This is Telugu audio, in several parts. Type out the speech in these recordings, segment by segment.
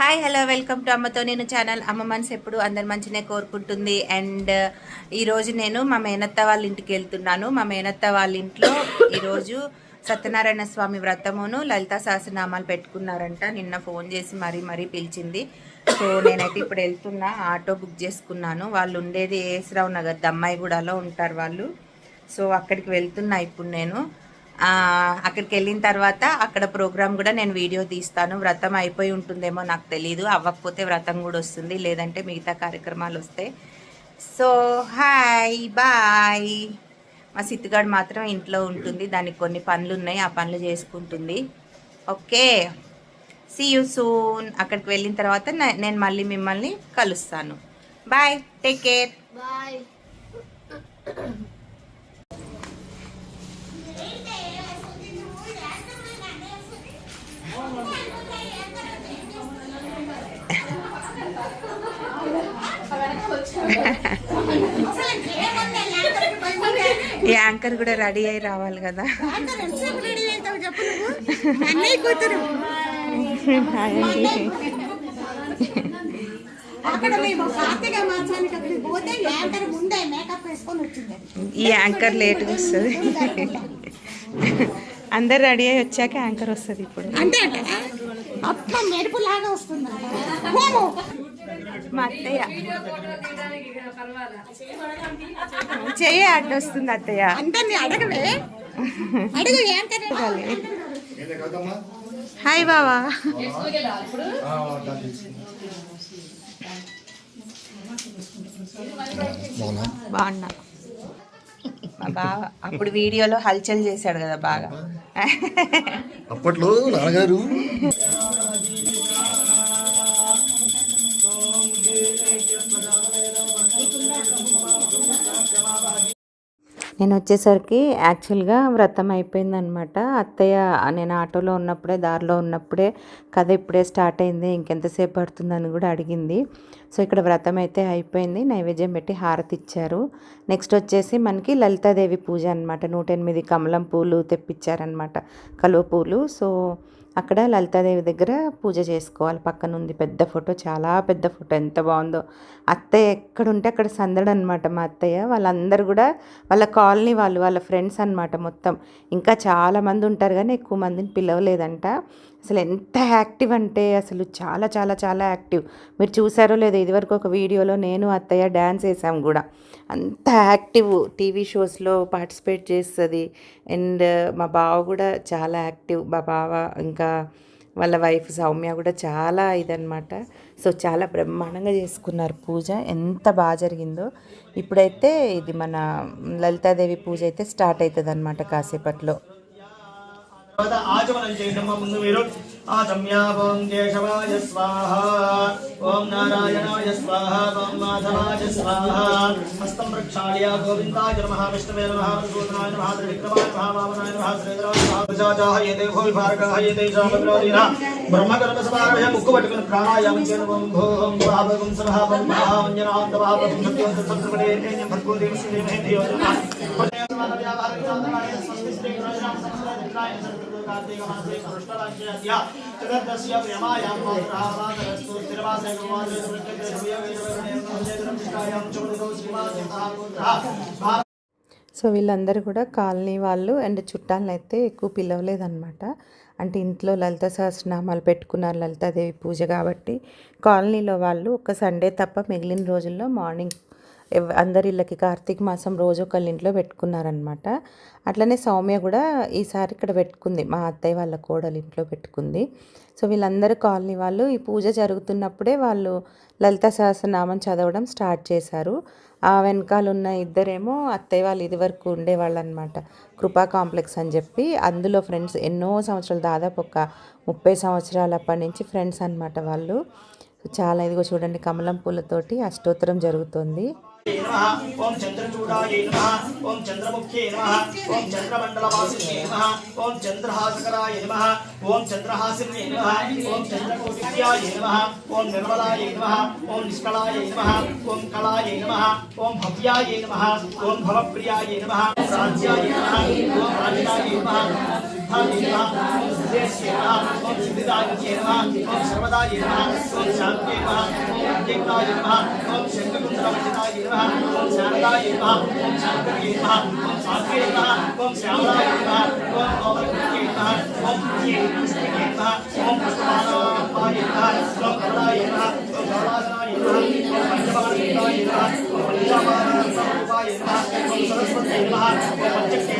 హాయ్ హలో వెల్కమ్ టు అమ్మతో నేను ఛానల్ అమ్మ మనసు ఎప్పుడు అందరి మంచినే కోరుకుంటుంది. అండ్ uh, ఈరోజు నేను మా మేనత్త వాళ్ళ ఇంటికి వెళ్తున్నాను. మా మేనత్త వాళ్ళ ఇంట్లో ఈరోజు సత్యనారాయణ స్వామి వ్రతమును లలితా సహస్రనామాలు పెట్టుకున్నారంట. నిన్న ఫోన్ చేసి మరీ మరీ పిలిచింది. సో నేనైతే ఇప్పుడు వెళ్తున్నా ఆటో బుక్ చేసుకున్నాను. వాళ్ళు ఉండేది ఏసరావు నగర్ దమ్మాయిగూడలో ఉంటారు వాళ్ళు. సో అక్కడికి వెళ్తున్నా ఇప్పుడు నేను. అక్కడికి వెళ్ళిన తర్వాత అక్కడ ప్రోగ్రామ్ కూడా నేను వీడియో తీస్తాను. వ్రతం అయిపోయి ఉంటుందేమో నాకు తెలియదు అవ్వకపోతే వ్రతం కూడా వస్తుంది. లేదంటే మిగతా కార్యక్రమాలు వస్తాయి సో హాయ్ బాయ్. మా సిత్తుగాడు మాత్రం ఇంట్లో ఉంటుంది. దానికి కొన్ని పనులు ఉన్నాయి. ఆ పనులు చేసుకుంటుంది. ఓకే. సీ యూ సూన్ అక్కడికి వెళ్ళిన తర్వాత నేను మళ్ళీ మిమ్మల్ని కలుస్తాను. Bye take care bye anchor కూడా రెడీ అయి రావాలి కదా. అండి ఈ యాంకర్ లేట్గా వస్తుంది. అందరు రెడీ అయి వచ్చాక యాంకర్ వస్తుంది ఇప్పుడు. అంటే అంటే మెరుపు లాగా వస్తుంది మా అత్తయ్య. చెయ్యి అడ్డు వస్తుంది అత్తయ్య. అడగవే. హాయ్ బావా. బాగున్నా. మా బావ అప్పుడు వీడియోలో హల్చల్ చేశాడు కదా బాగా. అప్పట్లో నాన్నగారు నేను వచ్చేసరికి యాక్చువల్గా వ్రతం అయిపోయిందనమాట. అత్తయ్య నేను ఆటోలో ఉన్నప్పుడే దారిలో ఉన్నప్పుడే కథ ఇప్పుడే స్టార్ట్ అయింది ఇంకెంతసేపు పడుతుందని కూడా అడిగింది. సో ఇక్కడ వ్రతం అయితే అయిపోయింది. నైవేద్యం పెట్టి హారతి ఇచ్చారు. నెక్స్ట్ వచ్చేసి మనకి లలితాదేవి పూజ అనమాట. నూట ఎనిమిది కమలం పూలు తెప్పించారనమాట. కలువ పూలు. సో అక్కడ లలితాదేవి దగ్గర పూజ చేసుకోవాలి. పక్కన ఉంది పెద్ద ఫోటో చాలా పెద్ద ఫోటో. ఎంత బాగుందో. అత్తయ్య ఎక్కడుంటే అక్కడ సందడు అనమాట మా అత్తయ్య. వాళ్ళందరూ కూడా వాళ్ళ కాలనీ వాళ్ళు వాళ్ళ ఫ్రెండ్స్ అనమాట మొత్తం. ఇంకా చాలామంది ఉంటారు కానీ ఎక్కువ మందిని పిలవలేదంట. అసలు ఎంత యాక్టివ్ అంటే అసలు చాలా చాలా చాలా యాక్టివ్. మీరు చూసారో లేదో ఇదివరకు ఒక వీడియోలో నేను అత్తయ్య డ్యాన్స్ వేసాం కూడా. అంత యాక్టివ్ టీవీ షోస్లో పార్టిసిపేట్ చేస్తుంది. అండ్ మా బావ కూడా చాలా యాక్టివ్. మా బావ ఇంకా ఇంకా వాళ్ళ వైఫ్ సౌమ్య కూడా చాలా ఇదనమాట సో చాలా బ్రహ్మాండంగా చేసుకున్నారు పూజ. ఎంత బాగా జరిగిందో. ఇప్పుడైతే ఇది మన లలితాదేవి పూజ అయితే స్టార్ట్ అవుతుంది అనమాట కాసేపట్లో ఆచమనం చేయడం ముందు మీరు. ఆచమ్య ఓం కేశవాయ స్వాహ ఓం నారాయణాయ స్వాహ ఓం మాధవాయ స్వాహ హస్తం ప్రక్షాళ్య గోవిందాయ నమః విష్ణవే నమః మధుసూదనాయ నమః త్రివిక్రమాయ నమః వామనాయ నమః శ్రీధరాయ నమః ప్రజాజాహ ఏతే భూమి భారకాహ ఏతే శామగ్రోదీన బ్రహ్మకర్మ సమారభయ ముక్కు పట్టుకుని ప్రాణాయామం చేయడం ఓం సో వీళ్ళందరూ కూడా కాలనీ వాళ్ళు అండ్ చుట్టాలను అయితే ఎక్కువ పిలవలేదన్నమాట. అంటే ఇంట్లో లలిత సహస్రనామాలు పెట్టుకున్నారు లలితాదేవి పూజ కాబట్టి కాలనీలో వాళ్ళు ఒక సండే తప్ప మిగిలిన రోజుల్లో మార్నింగ్ అందరిళ్ళకి కార్తీక మాసం రోజు ఒకళ్ళ ఇంట్లో పెట్టుకున్నారనమాట అట్లనే సౌమ్య కూడా ఈసారి ఇక్కడ పెట్టుకుంది. మా అత్తయ్య వాళ్ళ కోడలు ఇంట్లో పెట్టుకుంది. సో వీళ్ళందరూ కాలనీ వాళ్ళు ఈ పూజ జరుగుతున్నప్పుడే వాళ్ళు లలిత సహస్రనామం చదవడం స్టార్ట్ చేశారు. ఆ వెనకాల ఉన్న ఇద్దరేమో అత్తయ్య వాళ్ళు ఇదివరకు ఉండేవాళ్ళు అనమాట కృపా కాంప్లెక్స్ అని చెప్పి అందులో ఫ్రెండ్స్ ఎన్నో సంవత్సరాలు దాదాపు ఒక ముప్పై సంవత్సరాల అప్పటి నుంచి ఫ్రెండ్స్ అనమాట వాళ్ళు. చాలా ఇదిగో చూడండి కమలం పూలతోటి అష్టోత్తరం జరుగుతుంది. ఓం చంద్రచూడాయ నమ ఓం చంద్రముఖ్యే నమ ఓం చంద్రమండలవాసినే నమ ఓం చంద్రహాసకరాయ నమ ఓం చంద్రహాసినే నమ ఓం చంద్రకోటిప్యాయ నమ ఓం నిర్మలాయ నమ ఓం నిష్కళాయ నమ ఓం కళాయ నమ ఓం భవ్యాయ నమ ఓం భవప్రియాయ నమ రాజ్యాయ నమ ఓం రాజితాయ నమ సిద్ధాయ నమః ఓం సిద్ధేశ్వర నమః ఓం సిద్ధిదాయ నమః ఓం సర్వదాయ నమః ఓం శాంతే నమః ఓం అజ్ఞాయ నమః ఓం శంకరుద్రవచితాయ నమః ఓం శారదాయ నమః ఓం శాంకర్యే నమః ఓం సాత్వే నమః ఓం శ్యామలాయ నమః ఓం గోవర్ధన్యే నమః ఓం పుణ్యే నమః ఓం పుష్పమాలాయ నమః ఓం కమలాయ నమః ఓం గౌరాసనాయ నమః ఓం పంచమహాభూతాయ నమః ఓం పంచమహారూపాయ నమః ఓం సరస్వతే నమః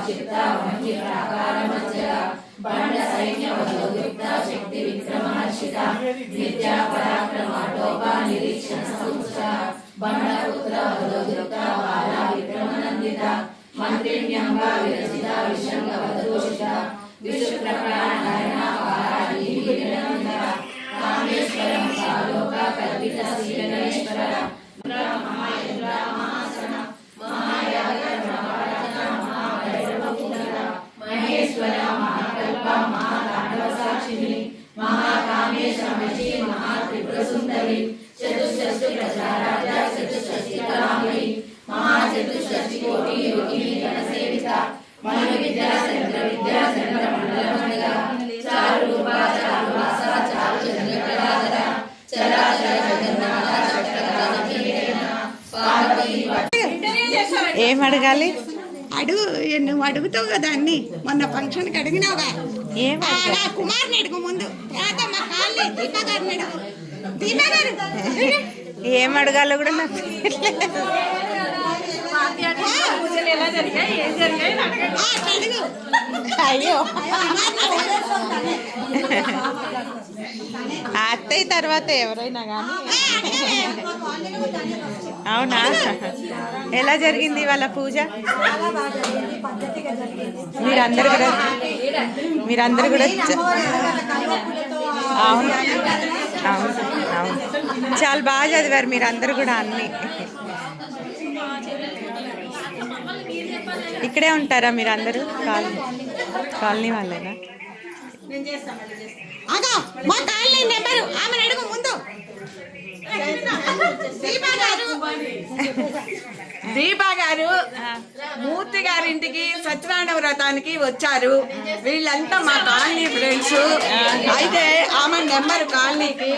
క్షిప్త మహిర కాలమజ్జల బండ సైన్యవదు యుక్త శక్తి విక్రమహర్షిత విద్యా పరాక్రమ టోప నిరీక్షణ సంస్థ బండ పుత్రవదు యుక్త బాల విక్రమనందిత కామేశ్వరం కల్పిత శ్రీ గణేశ్వర ఏం అడగాలి? అడుగు నువ్వు అడుగుతావు కదా అన్ని? మొన్న ఫంక్షన్కి అడిగినావుగా? నా కుమార్ని అడుగు ముందు తర్వాత మా కాళ్ళని దీపా గారిని అడుగు దీపా గారు ఏం అడగాలో కూడా నాకు అయ్యో. అత్తయ్య తర్వాత ఎవరైనా కానీ అవునా? ఎలా జరిగింది వాళ్ళ పూజ? మీరందరూ కూడా మీరందరూ కూడా అవును. అవును అవును చాలా బాగా చదివారు మీరు అందరు కూడా అన్ని. ఇక్కడే ఉంటారా మీరందరూ? కాలనీ. కాలనీ వాళ్ళేనా? దీపా గారు. మూర్తి గారింటికి సత్యనారాయణ వ్రతానికి వచ్చారు. వీళ్ళంతా మా కాలనీ ఫ్రెండ్స్. అయితే ఆమె నెంబర్ కాలనీకి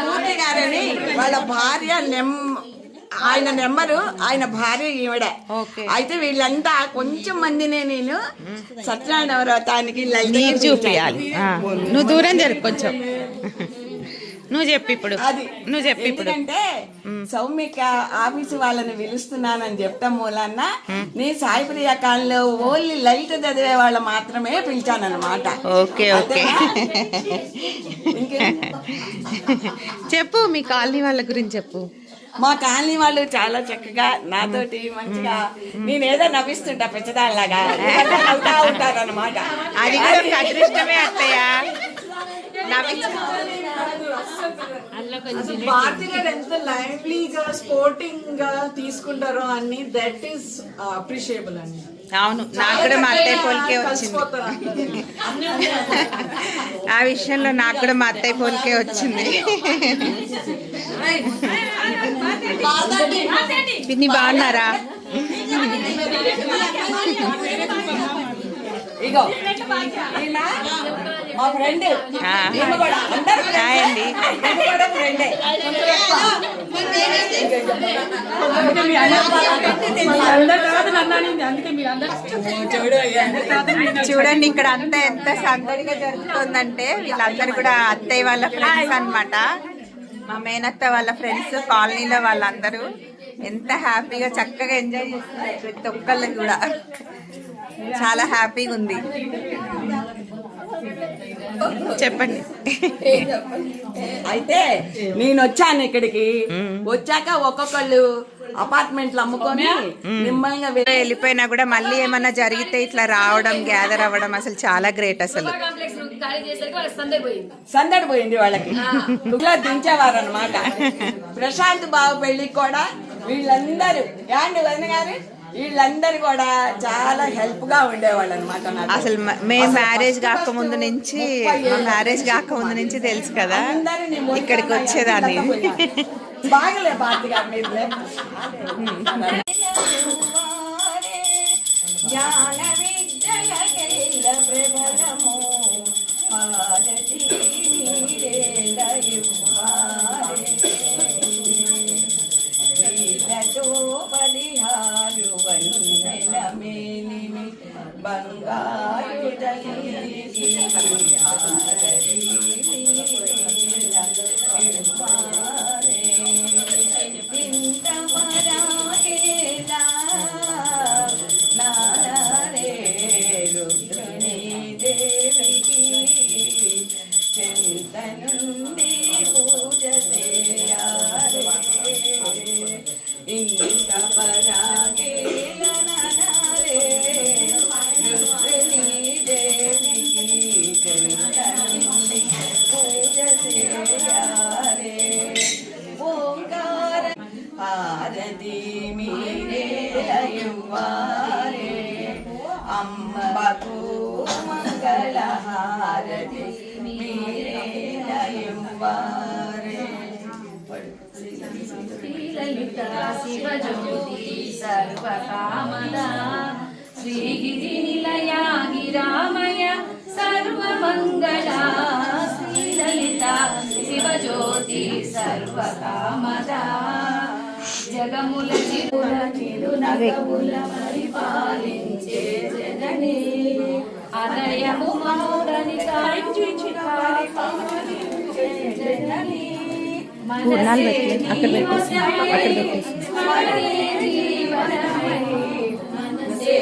మూర్తి గారని వాళ్ళ భార్య నెం ఆయన నెంబరు ఆయన భార్య ఈవిడ. అయితే వీళ్ళంతా కొంచెం మందినే నేను సత్యనారాయణ వ్రతానికి ఆ, నువ్వు దూరం జరుపు కొంచెం. నువ్వు చెప్పు ఇప్పుడు. అది. నువ్వు చెప్పు ఇప్పుడు. ఎందుకంటే సౌమిక ఆఫీసు వాళ్ళని పిలుస్తున్నానని చెప్తాం మూలన్న నీ సాయిప్రియ కాలంలో ఓన్లీ లలిత చదివే వాళ్ళు మాత్రమే పిలిచానన్నమాట. Okay okay. చెప్పు మీ కాలనీ వాళ్ళ గురించి చెప్పు. మా కాలనీ వాళ్ళు చాలా చక్కగా నాతోటి మంచిగా నేనేదో నవ్విస్తుంటా పెద్దదానిలాగా. అవుతా ఉంటారన్నమాట. అది కూడా అదృష్టమే అత్తయ్య. భారతి గారు ఎంత లైవ్లీగా స్పోర్టింగ్గా తీసుకుంటారో అన్ని దట్ ఈస్ అప్రిషియబుల్ అండి. అవును నాకు కూడా మా అత్తయ్య పోలికే వచ్చింది. ఆ విషయంలో నాకు కూడా మా అత్తయ్య పోలికే వచ్చింది. పిన్ని బాగున్నారా? ఇగో మా ఫ్రెండ్. హాయ్ అండి. చూడండి ఇక్కడ అంతా ఎంత సందడిగా జరుగుతుందంటే వీళ్ళందరూ కూడా అత్తయ్య వాళ్ళ ఫ్రెండ్స్ అన్నమాట. మా మేనత్త వాళ్ళ ఫ్రెండ్స్ కాలనీలో వాళ్ళందరూ ఎంత హ్యాపీగా చక్కగా ఎంజాయ్ చేస్తున్నారు ప్రతి ఒక్కళ్ళు కూడా. చాలా హ్యాపీగా ఉంది. చెప్పండి. అయితే నేను వచ్చాను ఇక్కడికి. వచ్చాక ఒక్కొక్కళ్ళు అపార్ట్మెంట్లు అమ్ముకొని మిమ్మల్ని వెళ్ళిపోయినా కూడా మళ్ళీ ఏమన్నా జరిగితే ఇట్లా రావడం గ్యాదర్ అవ్వడం అసలు చాలా గ్రేట్ అసలు. సందడి పోయింది. వాళ్ళకి. ఇలా దించేవారు అనమాట ప్రశాంత్ బాబు పెళ్ళికి కూడా వీళ్ళందరూ. యాండి వదిన గారు? వీళ్ళందరూ కూడా చాలా హెల్ప్గా ఉండేవాళ్ళు అనమాట అసలు మ- మేము మ్యారేజ్ కాకముందు నుంచి మ్యారేజ్ కాకముందు నుంచి తెలుసు కదా ఇక్కడికి వచ్చేదాన్ని. బాగలే భారతి గారు అంబకు మంగళ హారతి మీరే లయువారే శ్రీలలిత శివజ్యోతి సర్వకామదా శ్రీగిరి నిలయా గిరామయ సర్వమంగళా శ్రీలలిత శివజ్యోతి సర్వకామదా జగముల చిరుల చిరునగముల మనసే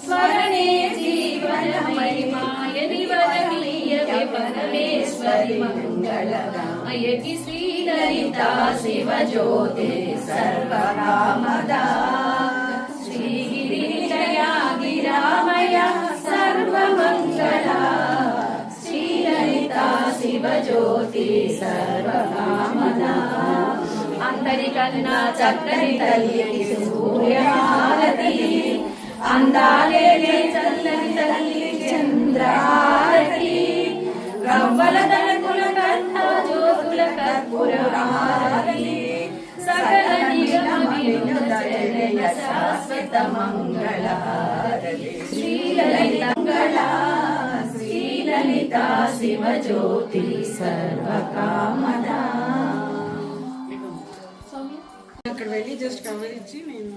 స్మరణే జీవనమై మాయని వరమీయవే పరమేశ్వరి మంగళమయకి శ్రీలలిత శివ జ్యోతి श्रीगिरिजया गिरामया सर्वमङ्गला श्रीललिता शिवज्योति सर्वकामना ಅಂತರಿಕನ್ನ ಚಕ್ಕರಿ ತಲ್ಲಿಯಲ್ಲಿ ಸೂರ್ಯ ಆರತಿ ಅಂದಾಲೇಲಿ ಚಲ್ಲರಿ ತಲ್ಲಿಯಲ್ಲಿ ಚಂದ್ರಾರತಿ ಕವ್ವಲ ತಲಕುಲ ಕನ್ನ ಜ್ಯೋತುಲ ಕರ್ಪುರ ಆರತಿ ಸಕಲ ನಿಗಮ ವಿನುತ ಚರಣ ಸಾ జయ శాశ్వత మంగళ శ్రీలలిత మంగళ శ్రీలలిత శివ జ్యోతి సర్వకామదా అక్కడ వెళ్ళి. జస్ట్ కవర్ ఇచ్చి నేను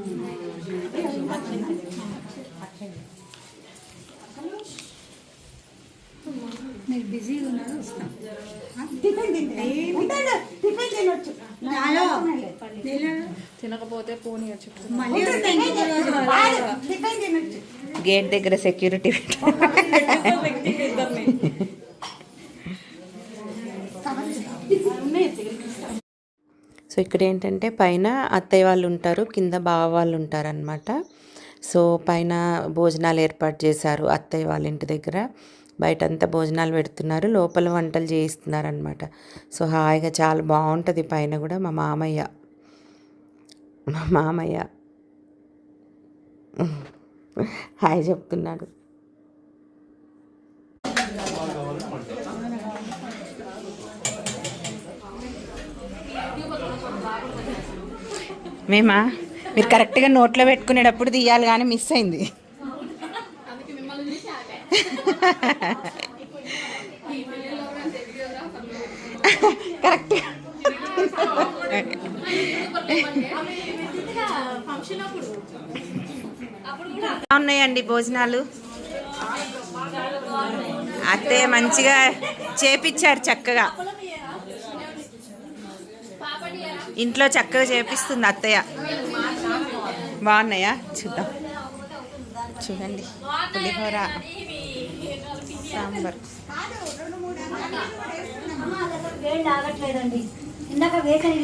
టిఫిన్ తింటే. ఉంటాడు. టిఫిన్ తినొచ్చు. తినకపోతే పోనీ గేట్ దగ్గర సెక్యూరిటీ సో ఇక్కడ ఏంటంటే పైన అత్తయ్య వాళ్ళు ఉంటారు కింద బావ వాళ్ళు ఉంటారు అనమాట సో పైన భోజనాలు ఏర్పాటు చేశారు అత్తయ్య వాళ్ళ ఇంటి దగ్గర. బయట అంతా భోజనాలు పెడుతున్నారు లోపల వంటలు చేయిస్తున్నారు అనమాట సో హాయిగా చాలా బాగుంటుంది పైన కూడా మా మామయ్య. మా మామయ్య. హాయ్ చెప్తున్నాడు. మేమా? మీరు కరెక్ట్గా నోట్లో పెట్టుకునేటప్పుడు తీయాలి కానీ మిస్ అయింది. కరెక్ట్ ఉన్నాయండి భోజనాలు. అత్తయ్య మంచిగా చేపిచ్చారు చక్కగా. ఇంట్లో చక్కగా చేపిస్తుంది అత్తయ్య. బాగున్నాయా? చూద్దాం. చూడండి. పులిహోర. సాంబార్ వేడి ఆగట్లేదండి ఇందాక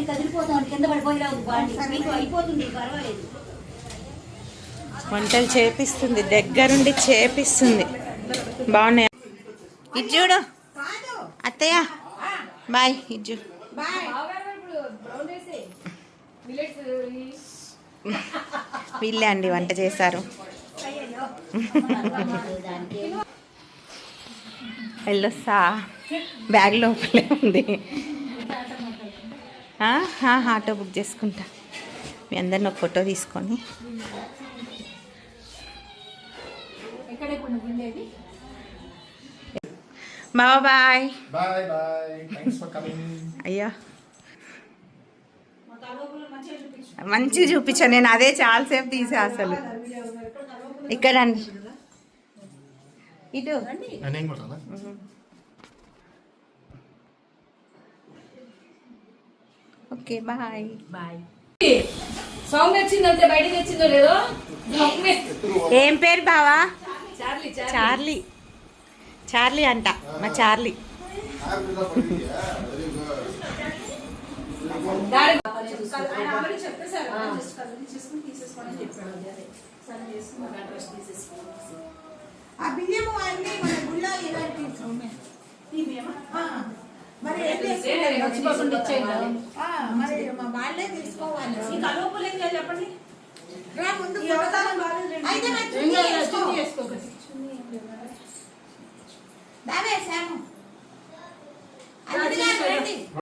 కదిలిపోతుంది కింద పడిపోయిరావు బాండి మీకు అయిపోతుంది పర్వాలేదు వంటలు చేపిస్తుంది దగ్గరుండి చేపిస్తుంది బాగున్నాయా ఇది చూడు అత్తయ్య బాయ్ చూడు వీళ్ళే అండి వంట చేశారు వెళ్ళొస్తా. బ్యాగ్ లోపలే ఉంది. ఆటో బుక్ చేసుకుంటా. మీ అందరిని ఒక ఫోటో తీసుకొని. బాబా బాయ్. అయ్యా. మంచిగా చూపించా. నేను అదే చాలాసేపు తీసా అసలు. ఇక్కడ రండి. ఇటు. Okay bye. సౌండ్ వచ్చిందంటే బయటకు వచ్చిందో లేదో? గమ్మే. ఏం పేరు బావా? Charlie Charlie. చార్లీ. అంట మా చార్లీ. దాడి ఆ బియ్యము అన్ని మన గుళ్ళో మరి ఏం మరి వాళ్ళే తీసుకోవాలి. చెప్పండి? రా ముందు అయితే మరి చున్నీ